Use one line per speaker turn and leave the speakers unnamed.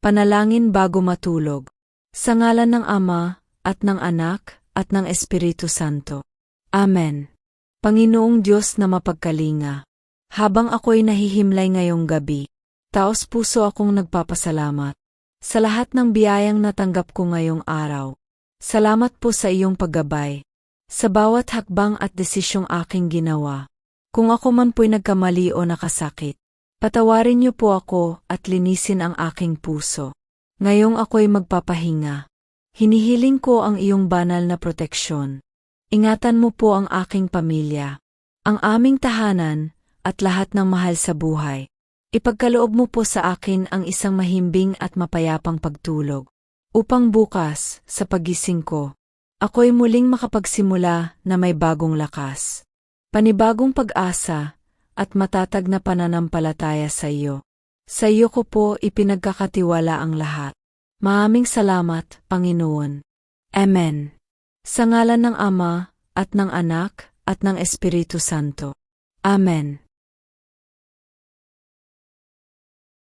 Panalangin bago matulog. Sa ngalan ng Ama, at ng Anak, at ng Espiritu Santo. Amen. Panginoong Diyos na mapagkalinga. Habang ako'y nahihimlay ngayong gabi, taos puso akong nagpapasalamat. Sa lahat ng biyayang natanggap ko ngayong araw. Salamat po sa iyong paggabay. Sa bawat hakbang at desisyong aking ginawa. Kung ako man po'y nagkamali o nakasakit, patawarin niyo po ako at linisin ang aking puso. Ngayong ako'y magpapahinga. Hinihiling ko ang iyong banal na proteksyon. Ingatan mo po ang aking pamilya, ang aming tahanan, at lahat ng mahal sa buhay. Ipagkaloob mo po sa akin ang isang mahimbing at mapayapang pagtulog. Upang bukas, sa pagising ko, ako'y muling makapagsimula na may bagong lakas. Panibagong pag-asa, at matatag na pananampalataya sa iyo. Sa iyo ko po ipinagkakatiwala ang lahat. Maaming salamat, Panginoon. Amen. Sa ngalan ng Ama, at ng Anak, at ng Espiritu Santo. Amen.